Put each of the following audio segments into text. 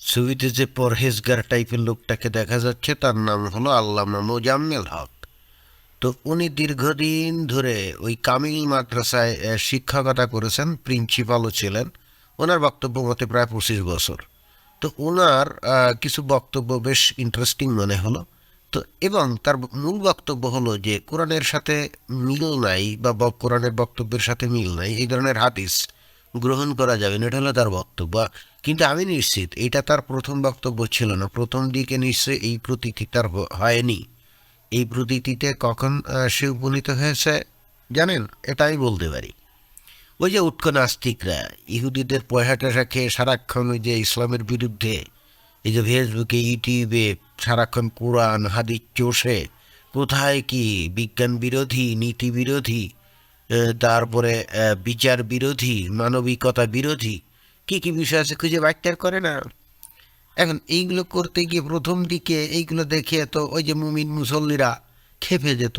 ছবিতে যে পরহেজগার টাইপের লোকটাকে দেখা যাচ্ছে, তার নাম হলো আল্লামা মোজাম্মেল হক। তো উনি দীর্ঘদিন ধরে ওই কামিল মাদ্রাসায় শিক্ষকতা করেছেন, প্রিন্সিপালও ছিলেন। ওনার বক্তব্য মতে প্রায় পঁচিশ বছর। তো ওনার কিছু বক্তব্য বেশ ইন্টারেস্টিং মনে হলো। তো এবং তার মূল বক্তব্য হলো যে, কোরআনের সাথে মিল নাই বা ব- কোরআনের বক্তব্যের সাথে মিল নাই, এই ধরনের হাদিস গ্রহণ করা যাবে না, এটা হলো তার বক্তব্য। কিন্তু আমি নিশ্চিত, এটা তার প্রথম বক্তব্য ছিল না। প্রথম দিকে নিশ্চয়ই এই প্রতীতি তার হয়নি। এই প্রতীতিতে কখন সে উপনীত হয়েছে, জানেন এটা আমি বলতে পারি। ওই যে উৎক নাস্তিকরা, ইহুদিদের পয়সা টয়সা খেয়ে সারাক্ষণ ওই যে ইসলামের বিরুদ্ধে, এই যে ফেসবুকে, ইউটিউবে সারাক্ষণ কোরআন, হাদিস চষে, কোথায় কি বিজ্ঞান বিরোধী, নীতি বিরোধী তারপরে বিচার বিরোধী, মানবিকতা বিরোধী কি কি বিষয় আছে খুঁজে বাইটার করে না? এখন এইগুলো করতে গিয়ে প্রথম দিকে এইগুলো দেখে তো ওই যে মুমিন মুসল্লিরা খেপে যেত।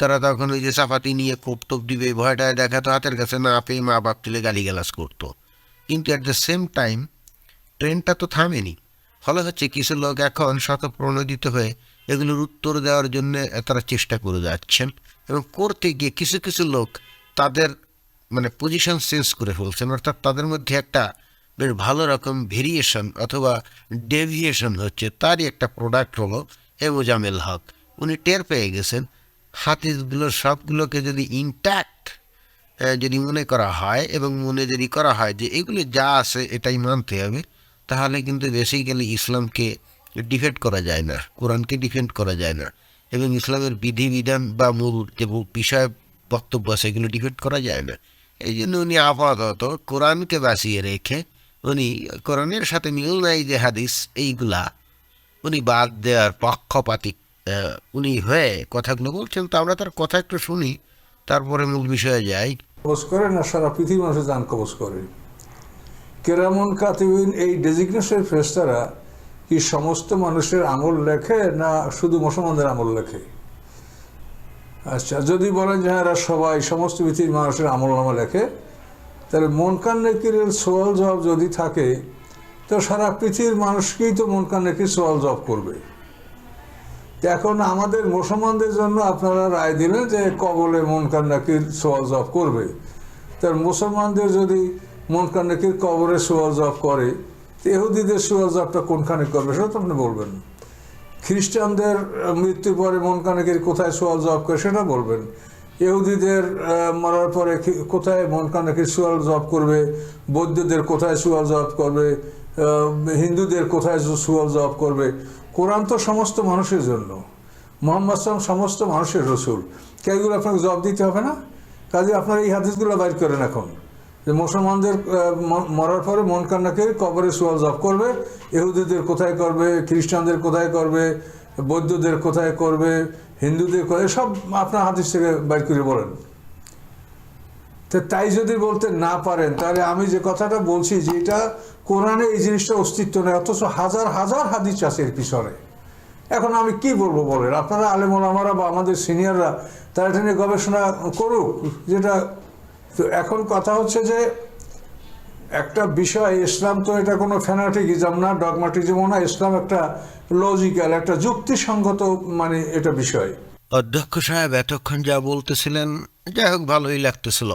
তারা তখন ওই যে চাপাতি নিয়ে কোপ টোপ দিবে ভয়টায় দেখাতো হাতের কাছে না পেয়ে মা বাপ তুলে গালিগালাজ করতো। কিন্তু অ্যাট দ্য সেম টাইম ট্রেনটা তো থামেনি। ফলে হচ্ছে কিছু লোক এখন শতপ্রণোদিত হয়ে এগুলোর উত্তর দেওয়ার জন্য তারা চেষ্টা করে যাচ্ছেন। এবং করতে গিয়ে কিছু কিছু লোক তাদের মানে পজিশন চেঞ্জ করে ফেলছেন, অর্থাৎ তাদের মধ্যে একটা বেশ ভালো রকম ভেরিয়েশন অথবা ডেভিয়েশন হচ্ছে। তারই একটা প্রোডাক্ট হলো এবুজামেল হক। উনি টের পেয়ে গেছেন হাতিগুলোর সবগুলোকে যদি ইনট্যাক্ট যদি মনে করা হয় এবং মনে যদি করা হয় যে এগুলি যা আছে এটাই মানতে হবে, তাহলে কিন্তু বেসিক্যালি ইসলামকে ডিফেন্ড করা যায় না, কোরআনকে ডিফেন্ড করা যায় না। এবং ইসলামের বিধিবিধান বা মূল যে বিষয় বক্তব্য আছে, এগুলো ডিফেন্ড করা যায় না। এই জন্য উনি আপাতত কোরআনকে বাঁচিয়ে রেখে উনি কোরআনের সাথে মিল নাই যে হাদিস এইগুলা উনি বাদ দেওয়ার পক্ষপাতিক আহ, উনি হয়ে কথাগুলো বলছেন তো আমরা তার কথা একটু শুনি তারপরে মূল বিষয়ে যাই। কবজ করে না সারা পৃথিবীর মানুষের যান কবজ করে? কেরামন কাতিবিন এই ডেজিগনেশন ফেস্তারা কি সমস্ত মানুষের আমল লেখে না শুধু মুসলমানদের আমল লেখে? আচ্ছা যদি বলেন যে হ্যাঁ এরা সবাই, সমস্ত পৃথিবীর মানুষের আমল নামা লেখে, তাহলে মন কান নেকির সোয়াল জবাব যদি থাকে, তো সারা পৃথিবীর মানুষকেই তো মন কান নেকির সোয়াল জবাব করবে। এখন আমাদের মুসলমানদের জন্য আপনারা রায় দিলেন যে কবলে মন কান্নাকির সোয়াল জব করবে। তার মুসলমানদের যদি মন কান্নাকির কবরে সোয়াল জব করে, তো এহুদিদের সোয়াল জবটা কোনখানে করবে, সেটা তো আপনি বলবেন খ্রিস্টানদের মৃত্যুর পরে মন কানেকের কোথায় সোয়াল জব করে সেটা বলবেন। ইহুদিদের মরার পরে কোথায় মন কানাকির সোয়াল জব করবে? বৌদ্ধদের কোথায় সোয়াল জব করবে? হিন্দুদের কোথায় সোয়াল জব করবে? কোরআন তো সমস্ত মানুষের জন্য। মোহাম্মদ সালাম সমস্ত মানুষের রসুল। কে এগুলো আপনাকে জবাব দিতে হবে না? কাজে আপনারা এই হাদিসগুলো বাইর করেন এখন। যে মুসলমানদের মরার পরে মন কান্নাকে কবরে সোয়াল জব করবে, ইহুদিদের কোথায় করবে, খ্রিস্টানদের কোথায় করবে, বৌদ্ধদের কোথায় করবে, হিন্দুদের কোথায় সব আপনার হাদিস থেকে বাইর করে বলেন। তো তাই যদি বলতে না পারেন, তাহলে আমি যে কথাটা বলছি যে এটা কোরআনে এই জিনিসটা অস্তিত্ব নেই অথচ হাজার হাজার হাদিস আছে এর পিছনে। এখন আমি কি বলব বলেন? আপনারা আলেমন আমারা বা আমাদের সিনিয়ররা, তারা এটা নিয়ে গবেষণা করুক, যেটা তো এখন কথা হচ্ছে যে একটা বিষয়, ইসলাম তো এটা কোনো ফ্যানাটিকিজম না ডগমাটিজমও না, ইসলাম একটা লজিক্যাল একটা যুক্তিসঙ্গত মানে এটা বিষয়। অধ্যক্ষ সাহেব এতক্ষণ যা বলতেছিলেন, যাই হোক ভালোই লাগতেছিল।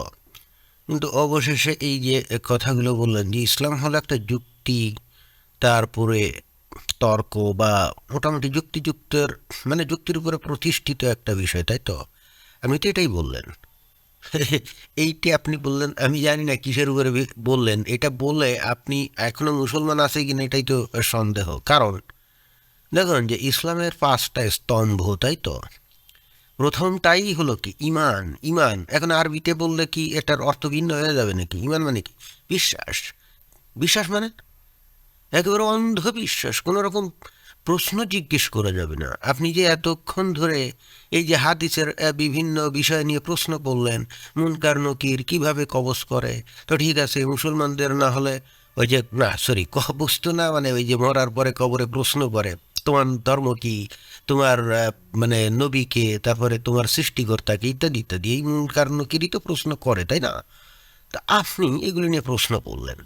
কিন্তু অবশেষে এই যে কথাগুলো বললেন যে ইসলাম হলো একটা যুক্তি, তারপরে তর্ক বা মোটামুটি যুক্তিযুক্তের মানে যুক্তির উপরে প্রতিষ্ঠিত একটা বিষয়, তাই তো? আপনি তো এটাই বললেন। এইটি আপনি বললেন, আমি জানি না কিসের উপরে বললেন। এটা বলে আপনি এখনও মুসলমান আছে কিনা এটাই তো সন্দেহ। কারণ, দেখুন যে ইসলামের পাঁচটা স্তম্ভ, তাই তো? প্রথমটাই হলো কি? ইমান ইমান। এখন আরবিতে বললে কি এটার অর্থ ভিন্ন হয়ে যাবে নাকি? ইমান মানে কি? বিশ্বাস। বিশ্বাস মানে? একেবারে অন্ধবিশ্বাস। কোনো রকম প্রশ্ন জিজ্ঞেস করা যাবে না। আপনি যে এতক্ষণ ধরে এই যে হাদিসের বিভিন্ন বিষয় নিয়ে প্রশ্ন করলেন, মুনকার, নকির কীভাবে কবজ করে, তো ঠিক আছে, মুসলমানদের না হলে ওই যে, না সরি কবজ তো না মানে ওই যে মরার পরে কবরে প্রশ্ন করে, তোমার ধর্ম কি? তোমার মানে নবীকে তারপরে তোমার সৃষ্টিকর্তাকে ইত্যাদি ইত্যাদি। এই মুনকার, নকিরই তো প্রশ্ন করে, তাই না? তা আপনি এগুলো নিয়ে প্রশ্ন করলেন।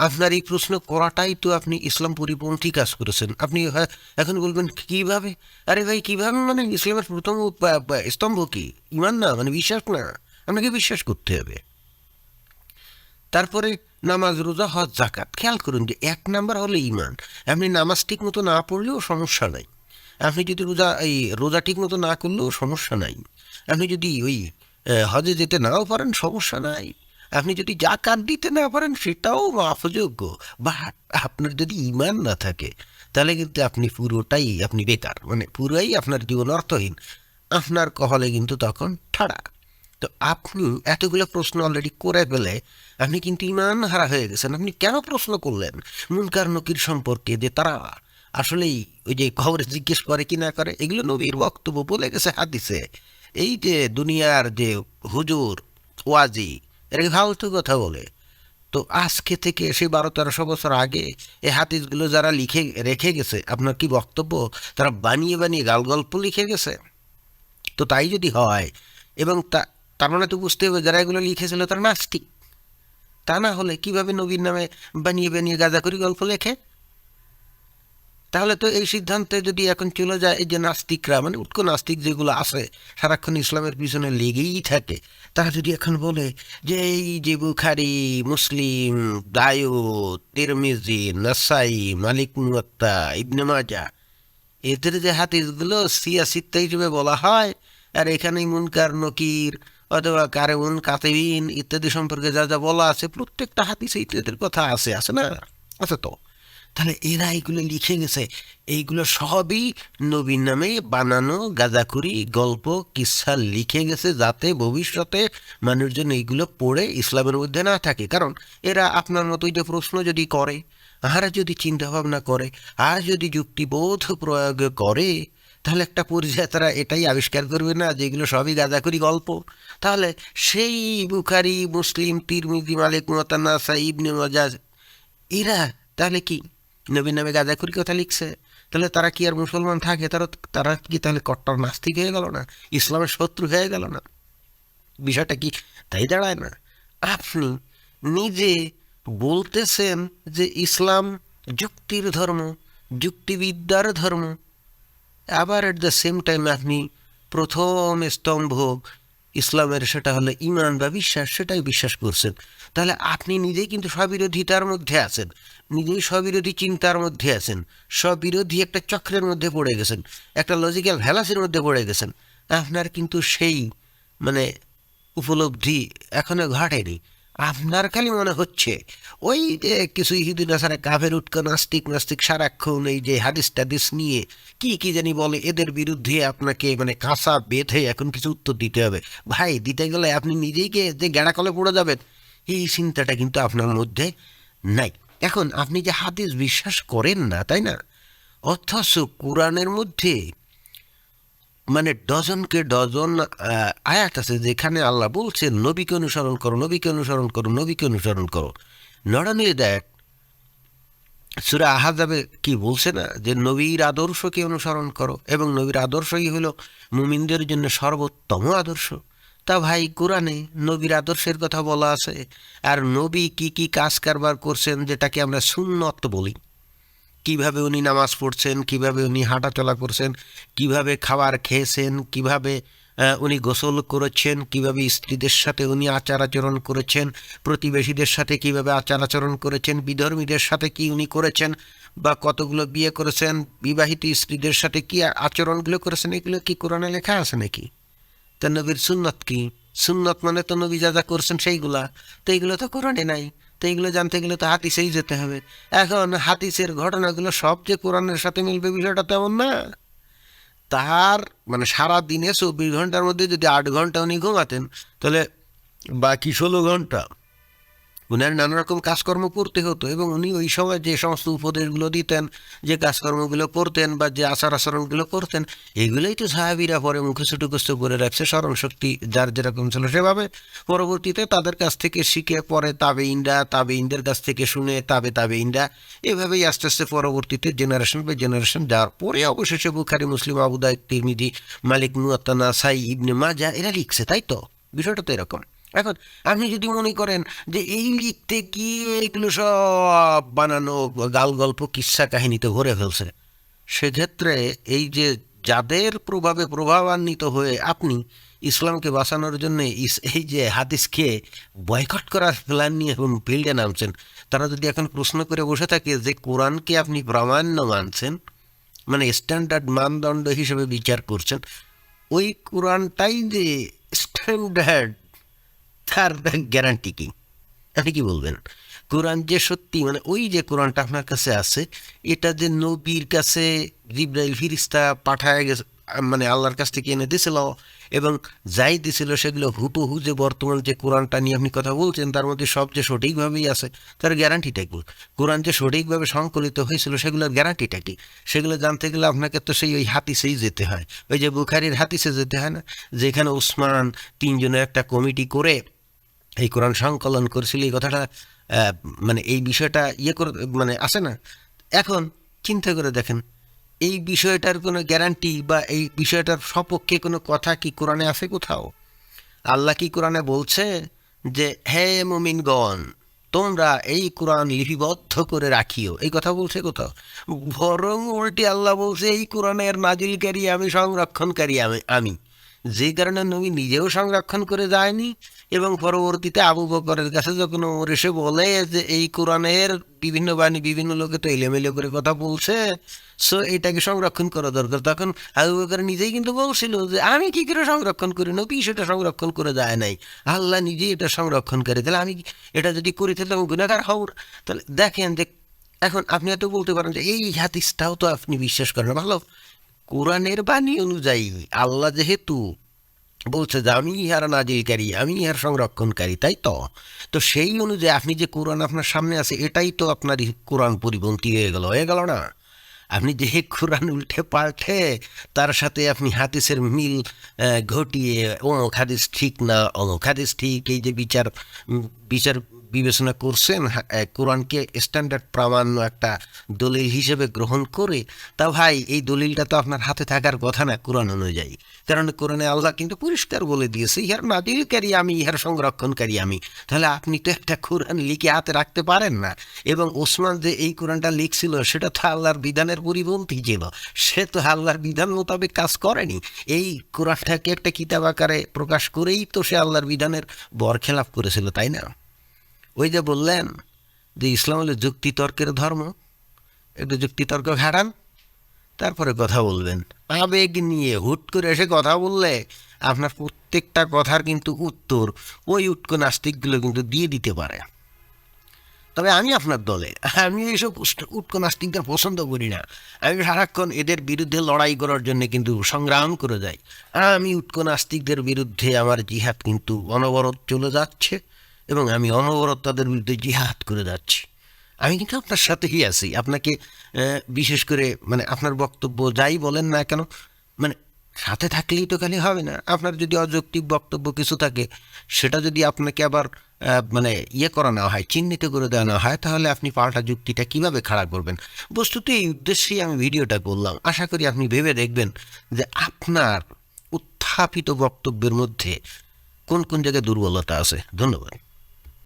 আপনার এই প্রশ্ন করাটাই তো আপনি ইসলাম পরিপন্থী কাজ করেছেন। আপনি, হয়- এখন বলবেন, কীভাবে? আরে ভাই, কীভাবে মানে ইসলামের প্রথম স্তম্ভ কি? ইমান না মানে বিশ্বাস না। আপনাকে বিশ্বাস করতে হবে। তারপরে নামাজ, রোজা, হজ জাকাত খেয়াল করুন যে এক নাম্বার হলো ইমান। আপনি নামাজ ঠিক মতো না পড়লেও সমস্যা নাই। আপনি যদি রোজা, এই রোজা ঠিক মতো না করলেও সমস্যা নাই। আপনি যদি ওই হজে যেতে নাও পারেন, সমস্যা নাই। আপনি যদি জাকাত দিতে না পারেন, সেটাও মাফযোগ্য বা আপনার যদি ইমান না থাকে, তাহলে কিন্তু আপনি পুরোটাই, আপনি বেকার। মানে পুরোই আপনার জীবন অর্থহীন। আপনার কহলে কিন্তু তখন ঠাড়া। তো আপনি এতগুলো প্রশ্ন অলরেডি করে ফেলে, আপনি কিন্তু ইমান হারা হয়ে গেছেন। আপনি কেন প্রশ্ন করলেন? মুনকার নকির সম্পর্কে যে তারা আসলেই ওই যে খবরে জিজ্ঞেস করে কি না করে, এগুলো নবীর বক্তব্য বলে গেছে হাদিসে। এই যে দুনিয়ার যে হুজুর, ওয়াজি এরা ফালতু কথা বলে। তো আজকে থেকে সেই বারো তেরোশো বছর আগে এ হাদিসগুলো যারা লিখে, রেখে গেছে, আপনার কি বক্তব্য? তারা বানিয়ে বানিয়ে গাল গল্প লিখে গেছে। তো তাই যদি হয়, এবং তা, তার মানে তো বুঝতে হবে, যারা এগুলো লিখেছিল তারা নাস্তিক। তা না হলে কীভাবে নবীর নামে বানিয়ে বানিয়ে গাঁজা করি গল্প লেখে? তাহলে তো এই সিদ্ধান্তে যদি এখন চলে যায়, এই যে নাস্তিকরা মানে উৎক নাস্তিক যেগুলো আছে, সারাক্ষণ ইসলামের পিছনে লেগেই থাকে, তারা যদি এখন বলে যে এই যে বুখারি, মুসলিম দায়ু তিরমিজি, নাসাই, মালিক মুয়াত্তা, ইবনে মাজা এদের যে হাদিসগুলো সিয়াসিত্তা হিসেবে বলা হয়, আর এখানেই মুনকার, নকির, অথবা কারেউন, কাতেবিন ইত্যাদি সম্পর্কে যা যা বলা আছে, প্রত্যেকটা হাদিসে ইত্যাদির কথা আছে আছে না? আছে তো। তাহলে এরা এইগুলো লিখে গেছে। এইগুলো সবই নবীন নামে বানানো গাঁজাখুরি গল্প, কিসা লিখে গেছে যাতে ভবিষ্যতে মানুষজন এইগুলো পড়ে ইসলামের মধ্যে না থাকে। কারণ এরা আপনার মতো যে প্রশ্ন যদি করে আহারা যদি চিন্তা ভাবনা করে, আর যদি যুক্তিবোধ প্রয়োগ করে, তাহলে একটা পর্যায়ে তারা এটাই আবিষ্কার করবে না যে এগুলো সবই গাঁজাখুরি গল্প। তাহলে সেই বুখারি, মুসলিম, তিরমিজি, মালিক মোতানা সাইবনে মজাজ এরা তাহলে কি? নবীন নামে গাঁজাখুরি কথা লিখছে। তাহলে তারা কি আর মুসলমান থাকে? তারা তারা কি তাহলে কট্টর নাস্তিক হয়ে গেল না? ইসলামের শত্রু হয়ে গেল না? বিষয়টা কি তাই দাঁড়ায় না? আপনি নিজে বলতেছেন যে ইসলাম যুক্তির ধর্ম, যুক্তিবিদ্যার ধর্ম। আবার এট দ্য সেম টাইম আপনি প্রথম স্তম্ভ ইসলামের সেটা হলো ইমান বা বিশ্বাস, সেটাই বিশ্বাস করছেন। তাহলে আপনি নিজেই কিন্তু স্ববিরোধিতার মধ্যে আছেন। নিজেই স্ববিরোধী চিন্তার মধ্যে আছেন। স্ববিরোধী একটা চক্রের মধ্যে পড়ে গেছেন। একটা লজিক্যাল ভ্যালাসের মধ্যে পড়ে গেছেন। আপনার কিন্তু সেই মানে উপলব্ধি এখনও ঘটেনি। আপনার খালি মনে হচ্ছে ওই যে কিছু ইহুদি নাসারা কাভের উৎক নাস্তিক নাস্তিক সারাক্ষণ এই যে হাদিস টাদিস নিয়ে কি কি জানি বলে, এদের বিরুদ্ধে আপনাকে মানে কাঁচা বেঁধে এখন কিছু উত্তর দিতে হবে। ভাই, দিতে গেলে আপনি নিজেই কে যে গেড়া কলে পড়ে যাবেন? এই চিন্তাটা কিন্তু আপনার মধ্যে নাই। এখন আপনি যে হাদিস বিশ্বাস করেন না, তাই না? অথচ কোরআনের মধ্যে মানে ডজনকে ডজন আয়াত আছে যেখানে আল্লাহ বলছেন, নবীকে অনুসরণ করো, নবীকে অনুসরণ করো, নবীকে অনুসরণ করো। অনলি দ্যাট সুরা আহাজাবে কি বলছে না যে নবীর আদর্শকে অনুসরণ করো এবং নবীর আদর্শই হলো মুমিনদের জন্য সর্বোত্তম আদর্শ। তা ভাই, কোরআনে নবীর আদর্শের কথা বলা আছে। আর নবী কি কি কাজ কারবার করছেন যেটাকে আমরা সুন্নত বলি? কীভাবে উনি নামাজ পড়ছেন, কীভাবে উনি হাঁটাচলা করছেন, কীভাবে খাবার খেয়েছেন, কীভাবে উনি গোসল করেছেন, কীভাবে স্ত্রীদের সাথে উনি আচার আচরণ করেছেন, প্রতিবেশীদের সাথে কীভাবে আচার আচরণ করেছেন, বিধর্মীদের সাথে কি উনি করেছেন বা কতগুলো বিয়ে করেছেন, বিবাহিত স্ত্রীদের সাথে কি আচরণগুলো করেছেন, এগুলো কি কোরআনে লেখা আছে নাকি? তা নবীর সুন্নত কি? সুন্নত মানে তো নবী যা যা করছেন সেইগুলা। তো এইগুলো তো কোরআনে নাই। তো এগুলো জানতে গেলে তো হাতিসেই যেতে হবে। এখন হাতিসের ঘটনাগুলো সব যে কোরআনের সাথে মিলবে বিষয়টা তেমন না। তাহার মানে সারা দিনে চব্বিশ ঘণ্টার মধ্যে যদি আট ঘণ্টা উনি ঘুমাতেন, তাহলে বাকি ষোলো ঘণ্টা উনার নানা রকম কাজকর্ম করতে হতো এবং উনি ওই সময় যে সমস্ত উপদেশগুলো দিতেন, যে কাজকর্মগুলো করতেন বা যে আচার আচরণগুলো করতেন, এগুলোই তো সাহাবিরা পরে মুখস্থ টুকস্থ করে রাখছে, স্মরণ শক্তি যার যেরকম ছিল সেভাবে পরবর্তীতে তাদের কাছ থেকে শিখে পরে তাবে ইন্ডা তাবে ইন্ডের কাছ থেকে শুনে তাবে তাবে ইন্ডা এভাবেই আস্তে আস্তে পরবর্তীতে জেনারেশন বাই জেনারেশন যাওয়ার পরে অবশেষে বুখারি, মুসলিম আবুদায় তিরমিদি মালিক, মুয়াত্তানা সাই ইবনে মাজা এরা লিখছে, তাই তো? বিষয়টা তো এরকম। এখন আপনি যদি মনে করেন যে এই লিখতে গিয়ে এগুলো সব বানানো গাল গল্প কিস্সা কাহিনীতে ভরে ফেলছে, সেক্ষেত্রে এই যে যাদের প্রভাবে প্রভাবান্বিত হয়ে আপনি ইসলামকে বাঁচানোর জন্য এই যে হাদিস খেয়ে বয়কট করার প্ল্যান নিয়ে এখন ফিল্ডে নামছেন, তারা যদি এখন প্রশ্ন করে বসে থাকে যে কোরআনকে আপনি প্রামাণ্য মানছেন মানে স্ট্যান্ডার্ড মানদণ্ড হিসেবে বিচার করছেন, ওই কোরআনটাই যে স্ট্যান্ডার্ড তার গ্যারান্টি কি? আপনি কি বলবেন? কোরআন যে সত্যি মানে ওই যে কোরআনটা আপনার কাছে আছে, এটা যে নবীর কাছে জিব্রাইল ফিরিস্তা পাঠায় গেছে মানে আল্লাহর কাছ থেকে এনে দিছিল এবং যাই দিছিল সেগুলো হুবহু যে বর্তমান যে কোরআনটা নিয়ে আপনি কথা বলছেন, তার মধ্যে সব যে সঠিকভাবেই আছে, তার গ্যারান্টিটা কি? কোরআন যে সঠিকভাবে সংকলিত হয়েছিল সেগুলোর গ্যারান্টিটা কি? সেগুলো জানতে গেলে আপনাকে তো সেই ওই হাতিসেই যেতে হয়। ওই যে বুখারির হাতিসে যেতে হয় না? যেখানে উসমান তিনজনের একটা কমিটি করে এই কোরআন সংকলন করেছিল, এই কথাটা মানে এই বিষয়টা ইয়ে করে মানে আসে না? এখন চিন্তা করে দেখেন, এই বিষয়টার কোনো গ্যারান্টি বা এই বিষয়টার সপক্ষে কোনো কথা কি কোরআনে আছে কোথাও? আল্লাহ কি কোরআনে বলছে যে, হে মুমিনগণ, তোমরা এই কোরআন লিপিবদ্ধ করে রাখিও। এই কথা বলছে কোথাও? বরং উল্টি আল্লাহ বলছে, এই কোরআনের নাজিলকারী আমি, সংরক্ষণকারী আমি আমি। যে কারণে নবী নিজেও সংরক্ষণ করে যায়নি এবং পরবর্তীতে আবু বকরের কাছে যখন ওমর এসে বলে যে এই কোরআনের বিভিন্ন বাণী বিভিন্ন লোকে তো এলোমেলো করে কথা বলছে সো এটাকে সংরক্ষণ করা দরকার। তখন আবু বকর নিজেই কিন্তু বলছিল যে আমি কি করে সংরক্ষণ করি? নবী সেটা সংরক্ষণ করে যায় নাই। আল্লাহ নিজেই এটা সংরক্ষণ করে। তাহলে আমি এটা যদি করি, তাহলে আমি গুণাগার হব। তাহলে দেখেন যে এখন আপনি এত বলতে পারেন যে এই হাদিসটাও তো আপনি বিশ্বাস করেন। ভালো। কোরআনের বাণী অনুযায়ী আল্লাহ যেহেতু বলছে যে, আমি ইহার নাজিলকারী, আমি ইহার সংরক্ষণকারী তাই তো? তো সেই অনুযায়ী আপনি যে কোরআন আপনার সামনে আছে, এটাই তো আপনার কোরআন পরিপন্থী হয়ে গেল হয়ে গেল না? আপনি যে কোরআন উল্টে পাল্টে তার সাথে আপনি হাদিসের মিল ঘটিয়ে, অমুক হাদিস ঠিক না, অমুক হাদিস ঠিক, এই যে বিচার বিচার বিবেচনা করছেন কোরআনকে স্ট্যান্ডার্ড প্রামাণ্য একটা দলিল হিসেবে গ্রহণ করে, তা ভাই, এই দলিলটা তো আপনার হাতে থাকার কথা না কোরআন অনুযায়ী। কারণ কোরআনে আল্লাহ কিন্তু পরিষ্কার বলে দিয়েছে, ইহার নাজিলকারী আমি, ইহার সংরক্ষণকারী আমি। তাহলে আপনি তো একটা কোরআন লিখে হাতে রাখতে পারেন না। এবং ওসমান যে এই কোরআনটা লিখছিল, সেটা তো আল্লাহর বিধানের পরিপন্থী ছিল সে তো আল্লাহর বিধান মোতাবেক কাজ করেনি। এই কোরআনটাকে একটা কিতাব আকারে প্রকাশ করেই তো সে আল্লাহর বিধানের বরখেলাপ করেছিল, তাই না? ওই যে বললেন যে ইসলাম হলো যুক্তিতর্কের ধর্ম, একটু যুক্তিতর্ক ঘাটান তারপরে কথা বলবেন। আবেগ নিয়ে হুট করে এসে কথা বললে আপনার প্রত্যেকটা কথার কিন্তু উত্তর ওই উটকো নাস্তিকগুলো কিন্তু দিয়ে দিতে পারে। তবে আমি আপনার দলে, আমি এইসব উটকো নাস্তিকদের পছন্দ করি না। আমি সারাক্ষণ এদের বিরুদ্ধে লড়াই করার জন্য কিন্তু সংগ্রাম করে যাই। আমি উটকো নাস্তিকদের বিরুদ্ধে আমার জিহাদ কিন্তু অনবরত চলে যাচ্ছে। এবং আমি অনবরত তাদের বিরুদ্ধে জিহাদ করে যাচ্ছি। আমি কিন্তু আপনার সাথেই আছি। আপনাকে বিশেষ করে মানে আপনার বক্তব্য যাই বলেন না কেন মানে সাথে থাকলেই তো খালি হবে না। আপনার যদি অযৌক্তিক বক্তব্য কিছু থাকে, সেটা যদি আপনাকে আবার মানে ইয়ে করা না হয়, চিহ্নিত করে দেওয়া না হয়, তাহলে আপনি পাল্টা যুক্তিটা কীভাবে খাড়া করবেন? বস্তুত এই উদ্দেশ্যেই আমি ভিডিওটা করলাম। আশা করি আপনি ভেবে দেখবেন যে আপনার উত্থাপিত বক্তব্যের মধ্যে কোন কোন জায়গায় দুর্বলতা আছে। ধন্যবাদ।